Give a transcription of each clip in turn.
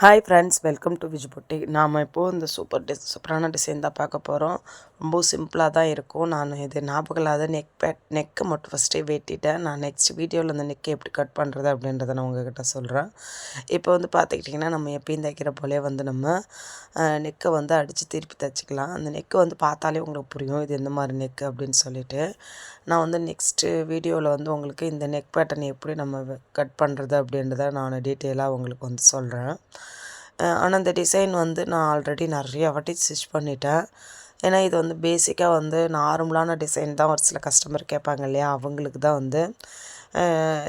Hi friends welcome to விஜ் பொட்டி நாம் இப்போது இந்த சூப்பர் டிஸ் சூப்பரான டிசைன் தான் பார்க்க போகிறோம் ரொம்ப சிம்பிளாக தான் இருக்கும். நான் இது ஞாபகம் இல்லாத நெக் பேட் நெக்கை மட்டும் ஃபஸ்ட்டே வெட்டிட்டேன். நான் நெக்ஸ்ட் வீடியோவில் அந்த நெக்கை எப்படி கட் பண்ணுறது அப்படின்றத நான் உங்ககிட்ட சொல்கிறேன் இப்போ வந்து பார்த்துக்கிட்டிங்கன்னா நம்ம எப்பயும் தைக்கிற போலே வந்து நம்ம நெக்கை வந்து அடித்து திருப்பி தைச்சிக்கலாம். அந்த நெக்கை வந்து பார்த்தாலே உங்களுக்கு புரியும். இது எந்த மாதிரி நெக்கு அப்படின்னு சொல்லிட்டு. நான் வந்து நெக்ஸ்ட்டு வீடியோவில் வந்து உங்களுக்கு இந்த நெக் பேட்டர்ன் எப்படி நம்ம கட் பண்ணுறது அப்படின்றத நான் டீட்டெயிலாக உங்களுக்கு வந்து சொல்கிறேன் ஆனால் இந்த டிசைன் வந்து நான் ஆல்ரெடி நிறையா வாட்டி ஸ்டிச் பண்ணிட்டேன். ஏன்னா இது வந்து பேசிக்காக வந்து நார்மலான டிசைன் தான் ஒரு சில கஸ்டமர் கேட்பாங்க இல்லையா? அவங்களுக்கு தான் வந்து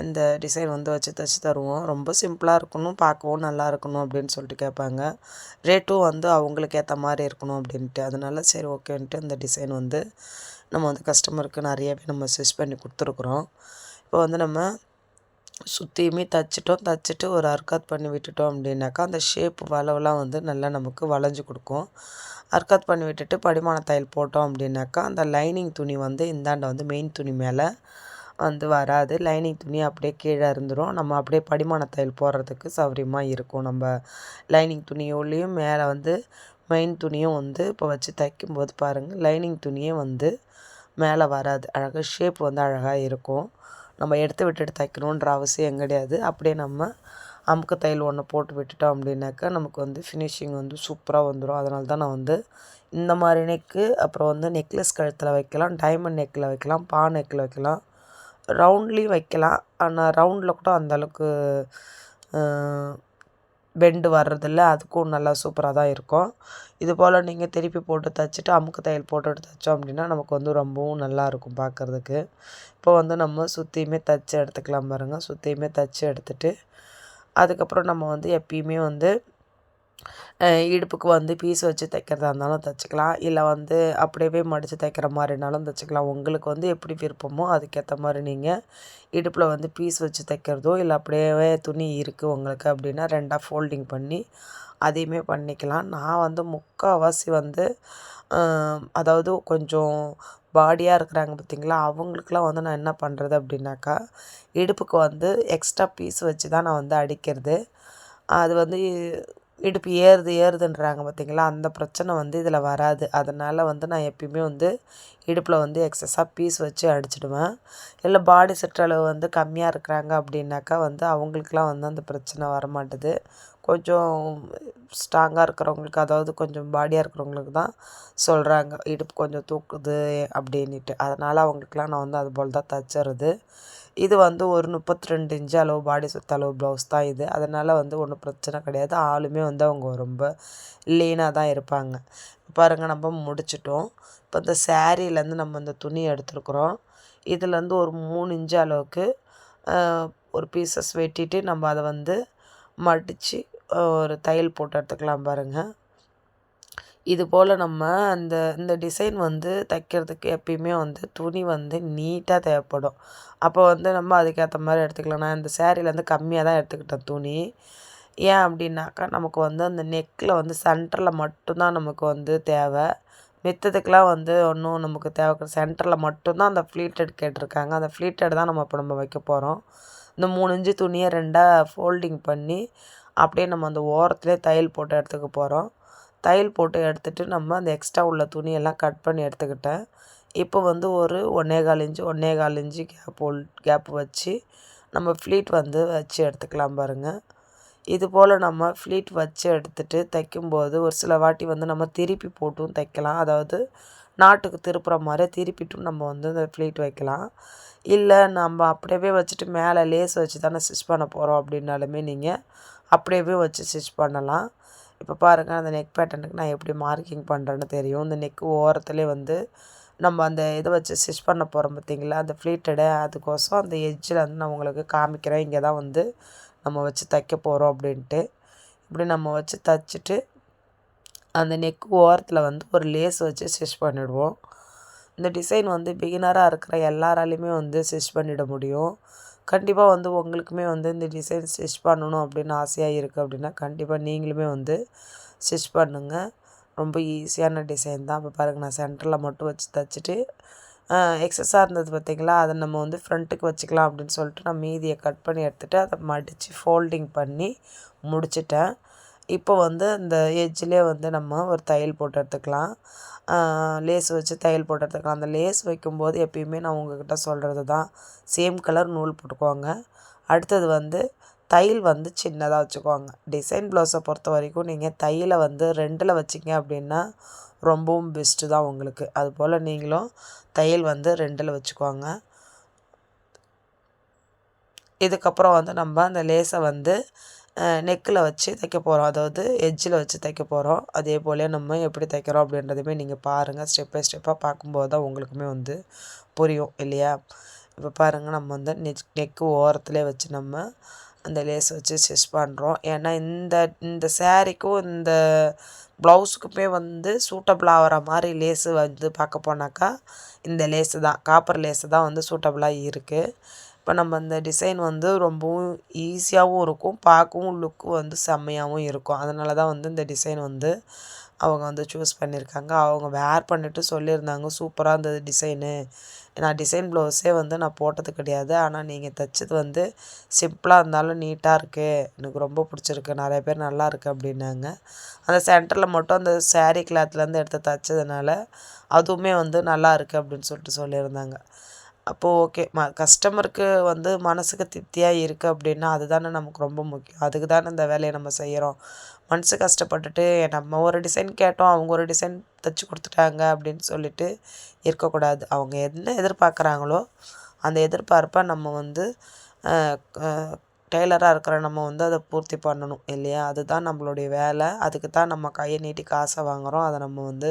இந்த டிசைன் வந்து வச்சு தைச்சி தருவோம். ரொம்ப சிம்பிளாக இருக்கணும் பார்க்கவும் நல்லா இருக்கணும் அப்படின்னு சொல்லிட்டு கேட்பாங்க. ரேட்டும் வந்து அவங்களுக்கு ஏற்ற மாதிரி இருக்கணும் அப்படின்ட்டு. அதனால சரி ஓகேன்ட்டு இந்த டிசைன் வந்து நம்ம வந்து கஸ்டமருக்கு நிறையவே நம்ம ஸ்டிச் பண்ணி கொடுத்துருக்குறோம். இப்போ வந்து நம்ம சுற்றியுமே தைச்சிட்டோம் தைச்சிட்டு ஒரு அர்க்காத் பண்ணி விட்டுட்டோம் அப்படின்னாக்கா அந்த ஷேப் வளவெலாம் வந்து நல்லா நமக்கு வளைஞ்சு கொடுக்கும். அர்க்காத் பண்ணி விட்டுட்டு படிமான தையல் போட்டோம் அப்படின்னாக்கா அந்த லைனிங் துணி வந்து இந்தாண்ட வந்து மெயின் துணி மேலே வந்து வராது. லைனிங் துணி அப்படியே கீழே இருந்துடும் நம்ம அப்படியே படிமான தையல் போடுறதுக்கு சௌகரியமாக இருக்கும். நம்ம லைனிங் துணியோலையும் மேலே வந்து மெயின் துணியும் வந்து இப்போ வச்சு தைக்கும்போது பாருங்கள் லைனிங் துணியே வந்து மேலே வராது. அழகாக ஷேப் வந்து அழகாக இருக்கும். நம்ம எடுத்து விட்டுட்டு தைக்கணுன்ற அவசியம் கிடையாது. அப்படியே நம்ம அமுக்கு தையல் ஒன்று போட்டு விட்டுட்டோம் அப்படின்னாக்கா நமக்கு வந்து ஃபினிஷிங் வந்து சூப்பராக வந்துடும் அதனால தான் நான் வந்து இந்த மாதிரி நெக்கு அப்புறம் வந்து நெக்லஸ் கழுத்தில் வைக்கலாம் டைமண்ட் நெக்கில் வைக்கலாம் பா நெக்கில் வைக்கலாம். ரவுண்ட்லேயும் வைக்கலாம். ஆனால் ரவுண்டில் கூட அந்தளவுக்கு பெண்டு வர்றதில்ல அதுக்கும் நல்லா சூப்பராக தான் இருக்கும். இது போல் நீங்கள் திருப்பி போட்டு தைச்சிட்டு அமுக்கு தையல் போட்டுட்டு தைச்சோம் அப்படின்னா நமக்கு வந்து ரொம்பவும் நல்லாயிருக்கும் பார்க்குறதுக்கு இப்போ வந்து நம்ம சுற்றியுமே தைச்சி எடுத்துக்கலாம் பாருங்கள் சுற்றியுமே தைச்சி எடுத்துகிட்டு அதுக்கப்புறம் நம்ம வந்து எப்பயுமே வந்து இடுப்புக்கு வந்து பீஸ் வச்சு தைக்கிறதா இருந்தாலும் தைச்சிக்கலாம். இல்லை வந்து அப்படியே மடித்து தைக்கிற மாதிரினாலும் தைச்சிக்கலாம். உங்களுக்கு வந்து எப்படி விருப்பமோ அதுக்கேற்ற மாதிரி நீங்கள் இடுப்பில் வந்து பீஸ் வச்சு தைக்கிறதோ இல்லை அப்படியே துணி இருக்குது உங்களுக்கு அப்படின்னா ரெண்டாக ஃபோல்டிங் பண்ணி அதையுமே பண்ணிக்கலாம். நான் வந்து முக்கால்வாசி வந்து அதாவது கொஞ்சம் பாடியாக இருக்கிறாங்க பார்த்திங்களா அவங்களுக்குலாம் வந்து நான் என்ன பண்ணுறது அப்படின்னாக்கா இடுப்புக்கு வந்து எக்ஸ்ட்ரா பீஸ் வச்சு தான் நான் வந்து அடிக்கிறது. அது வந்து இடுப்பு ஏறுது ஏறுதுன்றாங்க பார்த்திங்களா அந்த பிரச்சனை வந்து இதில் வராது. அதனால் வந்து நான் எப்பயுமே வந்து இடுப்பில் வந்து எக்ஸஸாக பீஸ் வச்சு அடிச்சிடுவேன். இல்லை பாடி செட்டளவு வந்து கம்மியாக இருக்கிறாங்க அப்படின்னாக்கா வந்து அவங்களுக்குலாம் வந்து அந்த பிரச்சனை வரமாட்டுது. கொஞ்சம் ஸ்ட்ராங்காக இருக்கிறவங்களுக்கு அதாவது கொஞ்சம் பாடியாக இருக்கிறவங்களுக்கு தான் சொல்கிறாங்க இடுப்பு கொஞ்சம் தூக்குது அப்படின்ட்டு அதனால் அவங்களுக்குலாம் நான் வந்து அது போல் தான் தச்சுறது இது வந்து ஒரு முப்பத்தி ரெண்டு இன்ச்சு அளவு பாடி சுத்த அளவு ப்ளவுஸ் தான் இது. அதனால் வந்து ஒன்றும் பிரச்சனை கிடையாது. ஆளுமே வந்து அவங்க ரொம்ப லீனாக தான் இருப்பாங்க. பாருங்கள் நம்ம முடிச்சிட்டோம். இப்போ இந்த சேரீலேருந்து நம்ம இந்த துணி எடுத்துருக்குறோம். இதுலேருந்து ஒரு மூணு இன்ச்சு அளவுக்கு ஒரு பீசஸ் வெட்டிட்டு நம்ம அதை வந்து மடித்து ஒரு தையல் போட்டு எடுத்துக்கலாம் பாருங்கள் இது போல் நம்ம அந்த இந்த டிசைன் வந்து தைக்கிறதுக்கு எப்பயுமே வந்து துணி வந்து நீட்டாக தேவைப்படும். அப்போ வந்து நம்ம அதுக்கேற்ற மாதிரி எடுத்துக்கலாம். நான் இந்த சேரீலேருந்து கம்மியாக தான் எடுத்துக்கிட்டேன் துணி. ஏன் அப்படின்னாக்கா நமக்கு வந்து அந்த நெக்கில் வந்து சென்டரில் மட்டும்தான் நமக்கு வந்து தேவை. மித்ததுக்கெலாம் வந்து ஒன்றும் நமக்கு தேவை சென்டரில் மட்டும்தான் அந்த ஃப்ளீட்டட் கேட்டிருக்காங்க. அந்த ஃப்ளீட்டட் தான் நம்ம இப்போ நம்ம வைக்க போகிறோம் இந்த மூணு இன்ச்சு துணியை ரெண்டாக ஃபோல்டிங் பண்ணி அப்படியே நம்ம அந்த ஓரத்துலேயே தையல் போட்டு எடுத்துக்க போகிறோம் தையல் போட்டு எடுத்துகிட்டு நம்ம அந்த எக்ஸ்ட்ரா உள்ள துணியெல்லாம் கட் பண்ணி எடுத்துக்கிட்டேன். இப்போ வந்து ஒரு ஒன்றே கால் இன்ச்சு ஒன்றே கால் இன்ச்சு கேப் ஹோல் கேப் வச்சு நம்ம ஃப்ளீட் வந்து வச்சு எடுத்துக்கலாம் பாருங்கள் இது போல் நம்ம ஃப்ளீட் வச்சு எடுத்துகிட்டு தைக்கும்போது ஒரு சில வாட்டி வந்து நம்ம திருப்பி போட்டும் தைக்கலாம். அதாவது நாட்டுக்கு திருப்புற மாதிரி திருப்பிட்டும் நம்ம வந்து இந்த ஃப்ளீட் வைக்கலாம். இல்லை நம்ம அப்படியே வச்சுட்டு மேலே லேஸ் வச்சு தானே ஸ்டிச் பண்ண போகிறோம் அப்படின்னாலுமே நீங்கள் அப்படியே வச்சு ஸ்டிச் பண்ணலாம். இப்போ பாருங்கள் அந்த நெக் பேட்டர்னுக்கு நான் எப்படி மார்க்கிங் பண்ணுறேன்னு தெரியும். இந்த நெக்கு ஓரத்துலேயே வந்து நம்ம அந்த இதை வச்சு ஸ்டிச் பண்ண போகிறோம் பார்த்திங்களா? அந்த ஃப்ளீட்டடை அதுக்கோசம் அந்த எஜ்ஜில் வந்து நான் உங்களுக்கு காமிக்கிறேன். இங்கே தான் வந்து நம்ம வச்சு தைக்க போகிறோம் அப்படின்ட்டு. இப்படி நம்ம வச்சு தைச்சிட்டு அந்த நெக்கு ஓரத்தில் வந்து ஒரு லேஸ் வச்சு ஸ்டிச் பண்ணிவிடுவோம் இந்த டிசைன் வந்து பிகினராக இருக்கிற எல்லாராலையுமே வந்து ஸ்டிச் பண்ணிட முடியும். கண்டிப்பாக வந்து உங்களுக்குமே வந்து இந்த டிசைன் ஸ்டிச் பண்ணணும் அப்படின்னு ஆசையாக இருக்குது அப்படின்னா கண்டிப்பாக நீங்களுமே வந்து ஸ்டிச் பண்ணுங்கள் ரொம்ப ஈஸியான டிசைன் தான். இப்போ பாருங்கள் நான் சென்டரில் மட்டும் வச்சு தைச்சிட்டு எக்ஸஸாக இருந்தது பார்த்திங்களா அதை நம்ம வந்து ஃப்ரண்ட்டுக்கு வச்சுக்கலாம் அப்படின்னு சொல்லிட்டு நான் மீதியை கட் பண்ணி எடுத்துகிட்டு அதை மடித்து ஃபோல்டிங் பண்ணி முடிச்சிட்டேன். இப்போ வந்து இந்த எட்ஜ்லேயே வந்து நம்ம ஒரு தையல் போட்டு எடுத்துக்கலாம். லேஸ் வச்சு தையல் போட்டு எடுத்துக்கலாம். அந்த லேஸ் வைக்கும்போது எப்பயுமே நான் உங்ககிட்ட சொல்கிறது தான். சேம் கலர் நூல் போட்டுக்கோங்க. அடுத்தது வந்து தையல் வந்து சின்னதாக வச்சுக்கோங்க. டிசைன் ப்ளவுஸை பொறுத்த வரைக்கும் நீங்கள் தையலை வந்து ரெண்டில் வச்சிங்க அப்படின்னா ரொம்பவும் பெஸ்ட்டு தான் உங்களுக்கு. அதுபோல் நீங்களும் தையல் வந்து ரெண்டில் வச்சுக்கோங்க. இதுக்கப்புறம் வந்து நம்ம அந்த லேஸை வந்து நெக்கில் வச்சு தைக்க போகிறோம் அதாவது எட்ஜில் வச்சு தைக்க போகிறோம் அதே போல் நம்ம எப்படி தைக்கிறோம் அப்படின்றதுமே நீங்கள் பாருங்கள் ஸ்டெப் பை ஸ்டெப்பாக பார்க்கும்போது தான் உங்களுக்குமே வந்து புரியும் இல்லையா? இப்போ பாருங்கள் நம்ம வந்து நெக் நெக்கு ஓரத்துலேயே வச்சு நம்ம அந்த லேஸ் வச்சு ஸ்டிச் பண்ணுறோம் ஏன்னா இந்த இந்த சேரீக்கும் இந்த ப்ளவுஸுக்குமே வந்து சூட்டபிள் ஆகிற மாதிரி லேஸு வந்து பார்க்க போனாக்கா இந்த லேஸு தான் காப்பர் லேஸு தான் வந்து சூட்டபிளாக இருக்குது இப்போ நம்ம இந்த டிசைன் வந்து ரொம்பவும் ஈஸியாகவும் இருக்கும். பார்க்கவும் லுக்கு வந்து செம்மையாகவும் இருக்கும். அதனால தான் வந்து இந்த டிசைன் வந்து அவங்க வந்து சூஸ் பண்ணியிருக்காங்க. அவங்க வேர் பண்ணிவிட்டு சொல்லியிருந்தாங்க சூப்பராக இருந்தது டிசைனு. நான் டிசைன் ப்ளவுஸே வந்து நான் போட்டது கிடையாது. ஆனால் நீங்கள் தைச்சது வந்து சிம்பிளாக இருந்தாலும் நீட்டாக இருக்குது எனக்கு ரொம்ப பிடிச்சிருக்கு. நிறைய பேர் நல்லா இருக்குது அப்படின்னாங்க. அந்த சென்டரில் மட்டும் அந்த சேரீ கிளாத்லேருந்து எடுத்து தைச்சதுனால அதுவுமே வந்து நல்லா இருக்குது அப்படின்னு சொல்லிட்டு சொல்லியிருந்தாங்க. அப்போது ஓகே. ம கஸ்டமருக்கு வந்து மனதுக்கு திருப்தியாக இருக்குது அப்படின்னா அதுதானே நமக்கு ரொம்ப முக்கியம். அதுக்கு தானே இந்த வேலையை நம்ம செய்கிறோம் மனசு கஷ்டப்பட்டுட்டு நம்ம ஒரு டிசைன் கேட்டோம் அவங்க ஒரு டிசைன் தைச்சி கொடுத்துட்டாங்க அப்படின்னு சொல்லிட்டு இருக்கக்கூடாது. அவங்க என்ன எதிர்பார்க்குறாங்களோ அந்த எதிர்பார்ப்பை நம்ம வந்து டெய்லராக இருக்கிற நம்ம வந்து அதை பூர்த்தி பண்ணணும் இல்லையா? அதுதான் நம்மளுடைய வேலை. அதுக்கு தான் நம்ம கையை நீட்டி காசை வாங்குகிறோம் அதை நம்ம வந்து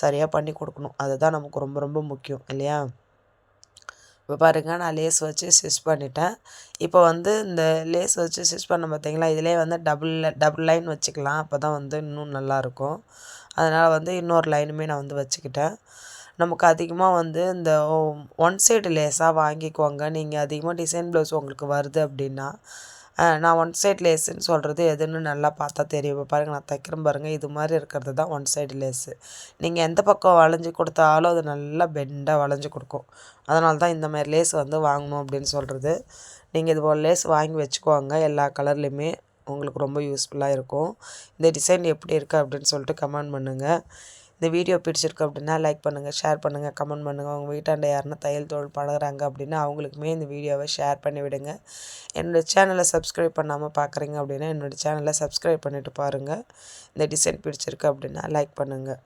சரியாக பண்ணி கொடுக்கணும். அதுதான் நமக்கு ரொம்ப ரொம்ப முக்கியம் இல்லையா? இப்போ பாருங்கள் நான் லேஸ் வச்சு ஸ்டிச் பண்ணிட்டேன். இப்போ வந்து இந்த லேஸ் வச்சு ஸ்டிச் பண்ண பார்த்தீங்களா இதிலே வந்து டபுள் டபுள் லைன் வச்சுக்கலாம். அப்போ தான் வந்து இன்னும் நல்லாயிருக்கும். அதனால் வந்து இன்னொரு லைனுமே நான் வந்து வச்சுக்கிட்டேன். நமக்கு அதிகமாக வந்து இந்த ஒன் சைடு லேஸாக வாங்கிக்கோங்க. நீங்கள் அதிகமாக டிசைன் ப்ளவுஸ் உங்களுக்கு வருது அப்படின்னா நான் ஒன் சைட் லேஸுன்னு சொல்கிறது எதுன்னு நல்லா பார்த்தா தெரியும். பாருங்கள் நான் தைக்கிறேன் பாருங்கள் இது மாதிரி இருக்கிறது தான் ஒன் சைடு லேஸு நீங்கள் எந்த பக்கம் வளைஞ்சி கொடுத்தாலும் அது நல்லா பெண்டாக வளைஞ்சி கொடுக்கும். அதனால தான் இந்த மாதிரி லேஸ் வந்து வாங்கணும் அப்படின்னு சொல்கிறது நீங்கள் இது போல் லேஸ் வாங்கி வச்சுக்கோங்க. எல்லா கலர்லேயுமே உங்களுக்கு ரொம்ப யூஸ்ஃபுல்லாக இருக்கும். இந்த டிசைன் எப்படி இருக்குது அப்படின்னு சொல்லிட்டு கமெண்ட் பண்ணுங்கள் இந்த வீடியோ பிடிச்சிருக்கு அப்படின்னா லைக் பண்ணுங்கள் ஷேர் பண்ணுங்கள் கமெண்ட் பண்ணுங்கள் உங்கள் வீட்டாண்ட யாருன்னா தையல் தொழில் பழகுறாங்க அப்படின்னா அவங்களுக்குமே இந்த வீடியோவை ஷேர் பண்ணி விடுங்க. என்னோடய சேனலை சப்ஸ்கிரைப் பண்ணாமல் பார்க்குறீங்க அப்படின்னா என்னோடய சேனலை சப்ஸ்கிரைப் பண்ணிவிட்டு பாருங்கள் இந்த டிசைன் பிடிச்சிருக்கு அப்படின்னா லைக் பண்ணுங்கள்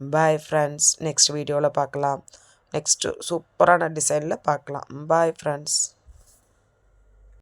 பாய் ஃப்ரெண்ட்ஸ் நெக்ஸ்ட் வீடியோவில் பார்க்கலாம் நெக்ஸ்ட்டு சூப்பரான டிசைனில் பார்க்கலாம் பாய் ஃப்ரெண்ட்ஸ்